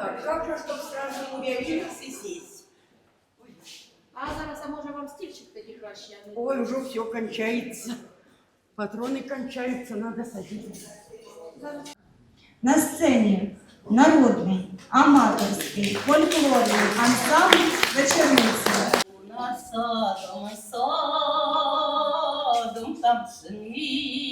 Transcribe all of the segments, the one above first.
Так, как же, чтоб сразу увеличилось и сесть? А зараз, а може вам стільчик тоді краще? а не- Ой, уже все кончается. Патроны кончаются, надо садиться. На сцені народний, аматорський, фольклорний ансамбль вечорниця. Садом, садом, там пшениченька.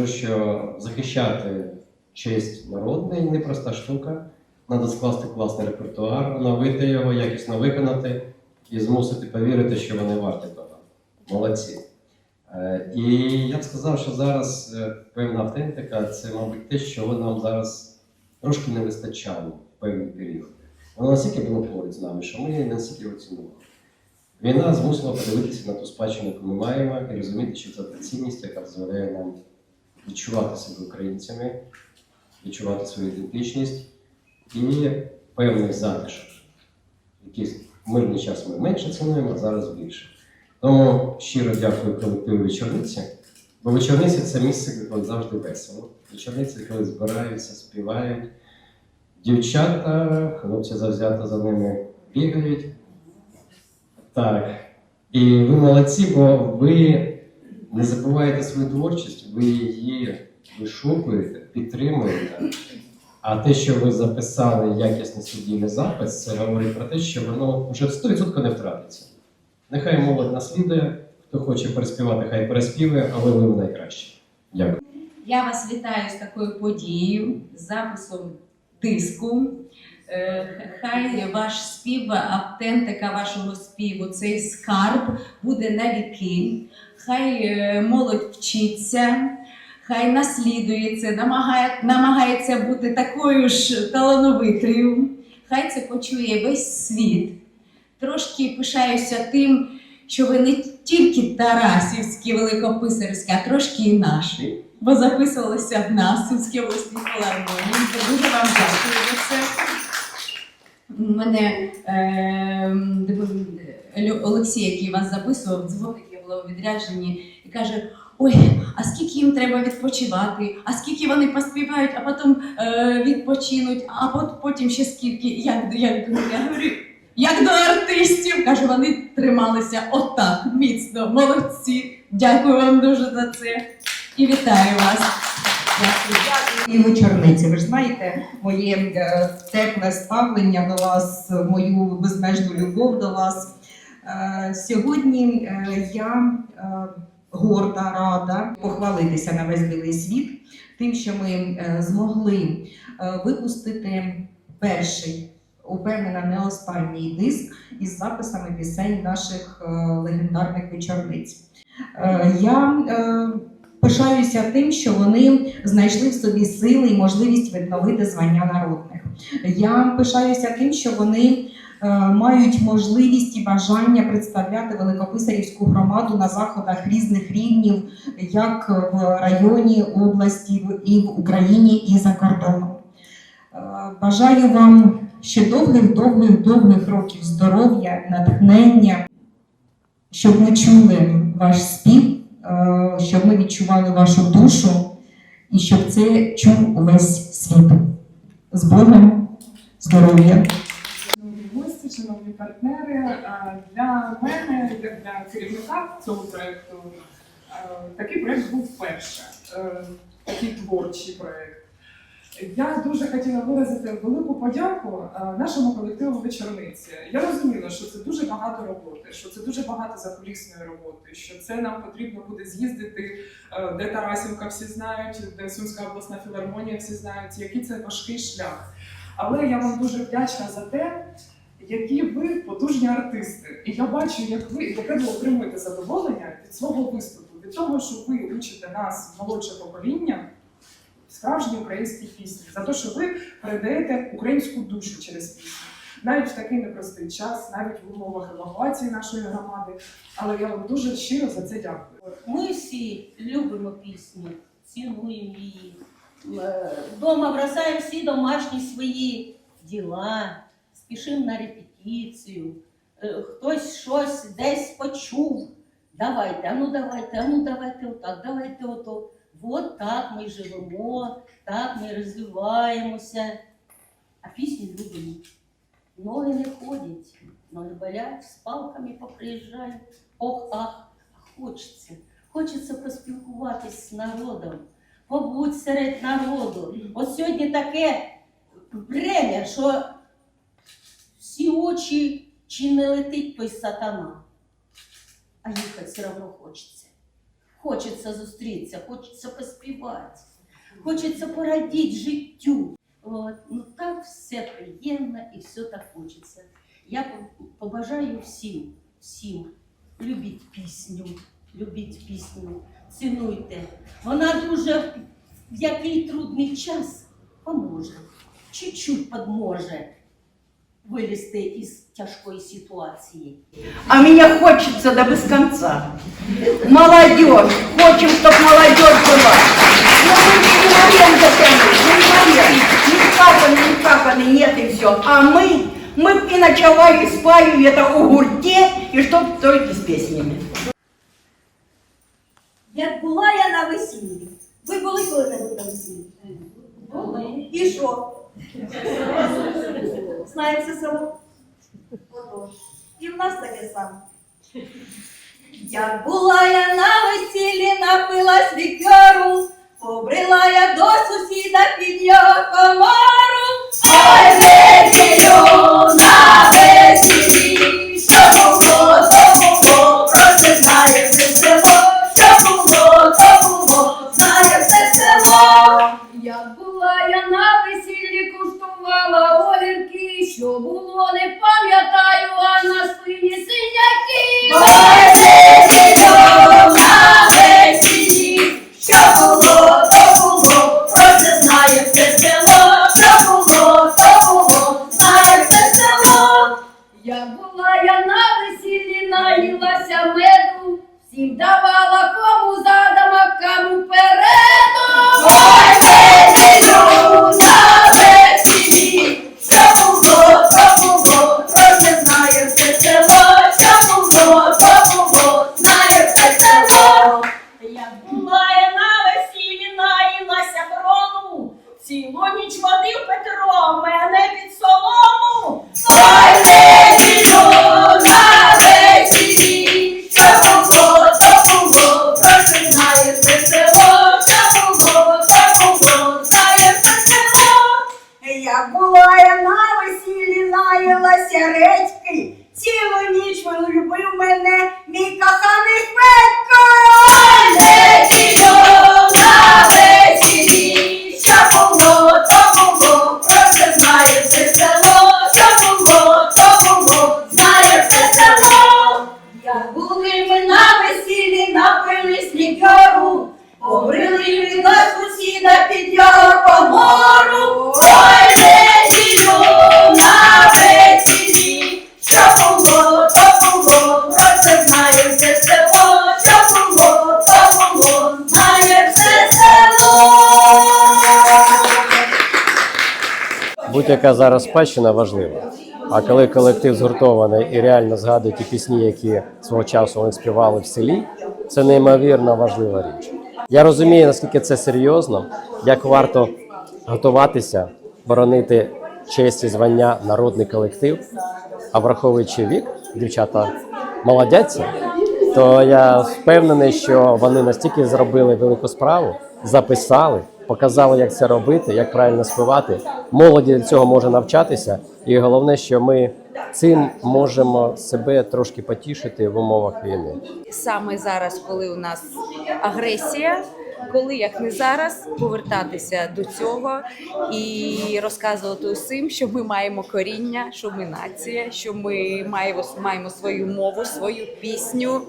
Скажу, що захищати честь народної непроста штука. Треба скласти класний репертуар, оновити його, якісно виконати і змусити повірити, що вони варті того. Молодці. Е, І я б сказав, що зараз е, певна автентика це, мабуть, те, чого нам зараз трошки не вистачало в певний період. Воно настільки було поруч з нами, що ми не настільки його цінували. Війна змусила подивитися на ту спадщину, яку ми маємо, і розуміти, що це та цінність, яка дозволяє нам відчувати себе українцями, відчувати свою ідентичність і певний затишок. Якийсь мирний час ми менше цінуємо, а зараз більше. Тому щиро дякую колективу вечорниці. Бо вечорниці це місце, коли завжди весело. Вечорниці, коли збираються, співають. Дівчата, хлопці завзято за ними бігають. Так. І ви молодці, бо ви не забуваєте свою творчість, ви її вишукуєте, підтримуєте. А те, що ви записали якісний студійний запис, це говорить про те, що воно вже 100% не втратиться. Нехай молодь наслідує, хто хоче переспівати, хай переспівує, але ви найкраще. Дякую. Я вас вітаю з такою подією, з записом диску. Е, Хай ваш спів, автентика вашого співу, цей скарб буде на віки. Хай е, молодь вчиться, хай наслідується, намагає, намагається бути такою ж талановитою. Хай це почує весь світ. Трошки пишаюся тим, що ви не тільки Тарасівські, великописарські, а трошки і наші, бо записувалися в нас, Сумській обласній філармонії. Дуже вам дякую за це. Мене е, Олексій, який вас записував, дзвонить, я була у відрядженні, і каже: Ой, а скільки їм треба відпочивати, а скільки вони поспівають, а потім е, відпочинуть, а от потім ще скільки. Як, як, я говорю, як до артистів, каже, вони трималися отак міцно. Молодці. Дякую вам дуже за це і вітаю вас. І вечорниці. Ви ж знаєте, моє е, тепле ставлення до вас, мою безмежну любов до вас. Е, Сьогодні е, я е, горда, рада похвалитися на весь білий світ тим, що ми е, змогли е, випустити перший, упевнена, не останній диск із записами пісень наших е, легендарних вечорниць. Е, Я е, пишаюся тим, що вони знайшли в собі сили і можливість відновити звання народних. Я пишаюся тим, що вони е, мають можливість і бажання представляти Великописарівську громаду на заходах різних рівнів, як в районі, області, і в Україні, і за кордоном. Е, Бажаю вам ще довгих, довгих, довгих років здоров'я, натхнення, щоб ми чули ваш спів, щоб ми відчували вашу душу і щоб це чув увесь світ. З Богом, здоров'я! Гості, шановні партнери, для мене, як для керівника цього проєкту, такий проєкт був вперше, Е, такий творчий проєкт. Я дуже хотіла виразити велику подяку е, нашому колективу вечорниці. Я розуміла, що це дуже багато роботи, що це дуже багато закулісної роботи, що це нам потрібно буде з'їздити, е, де Тарасівка всі знають, де Сумська обласна філармонія всі знають, який це важкий шлях. Але я вам дуже вдячна за те, які ви потужні артисти. І я бачу, як ви яке ви отримуєте задоволення від свого виступу, від того, що ви учите нас, молодше покоління, справжні українські пісні, за те, що ви передаєте українську душу через пісню. Навіть в такий непростий час, навіть в умовах евакуації нашої громади. Але я вам дуже щиро за це дякую. Ми всі любимо пісню, цінуємо її. Е, Дома бросаємо всі домашні свої діла, спішимо на репетицію. Е, Хтось щось десь почув. Давайте, а ну давайте, а ну давайте отак, давайте ото. От так ми живемо, так ми розвиваємося. А пісню любимо. Ноги не ходять, ноги болять, з палками поприїжджають. Ох, ах, хочеться. Хочеться поспілкуватись з народом, побудь серед народу. От сьогодні таке время, що всі очі чи не летить той сатана, а їхати все одно хочеться. Хочеться зустрітися, хочеться поспівати, хочеться порадіти життю. От. Ну так все приємно і все так хочеться. Я побажаю всім, всім любіть пісню, любіть пісню, цінуйте. Вона дуже в який трудний час поможе, чуть-чуть подможе вилізти із тяжкої ситуації. А мне хочется да без конца. Молодежь. Хочем, чтобы молодежь была. Ну, мы не можем затянуть, мы не можем. Не скаканы, не скаканы, нет и все. А мы, мы б и ночевали, спали это у гурте, и чтоб только с песнями. Як була я на весіллі. Ви були коли-небудь на весіллі? Були. І що? Знаємо все. І в нас таке саме. Як була я на весіллі, напилась лікару, побрила я до сусіда під його комару. Будь-яка зараз спадщина важлива. А коли колектив згуртований і реально згадує ті пісні, які свого часу вони співали в селі, це неймовірно важлива річ. Я розумію, наскільки це серйозно, як варто готуватися, боронити честь і звання народний колектив, а враховуючи вік, дівчата молодяться, то я впевнений, що вони настільки зробили велику справу, записали, показали, як це робити, як правильно співати. Молоді від цього може навчатися, і головне, що ми цим можемо себе трошки потішити в умовах війни. саме зараз, коли у нас агресія, коли як не зараз повертатися до цього і розказувати усім, що ми маємо коріння, що ми нація, що ми маємо, маємо свою мову, свою пісню,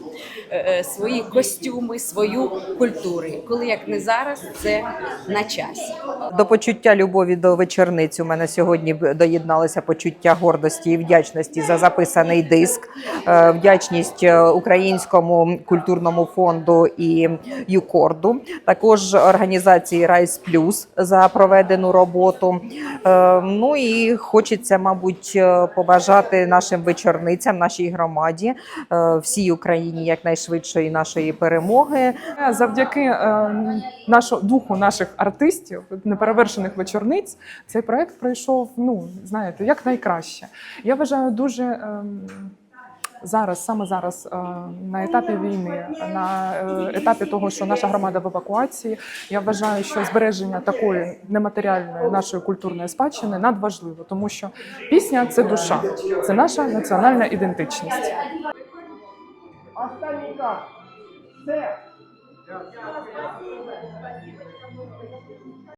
е, е, свої костюми, свою культуру. Коли як не зараз, це на часі. До почуття любові до вечорниць у мене сьогодні доєдналося почуття гордості і вдячності за записаний диск, е, вдячність Українському культурному фонду і ЮКОРДу, також організації Райс Плюс за проведену роботу. Е, Ну і хочеться, мабуть, е, побажати нашим вечорницям, нашій громаді, е, всій Україні якнайшвидшої нашої перемоги. Завдяки нашу, духу наших артистів, неперевершених вечорниць, цей проект пройшов, ну знаєте, як найкраще. Я вважаю дуже. Зараз, саме зараз, е, на етапі війни, на е, етапі того, що наша громада в евакуації, я вважаю, що збереження такої нематеріальної нашої культурної спадщини надважливо, тому що пісня це душа, це наша національна ідентичність. Останній. Все.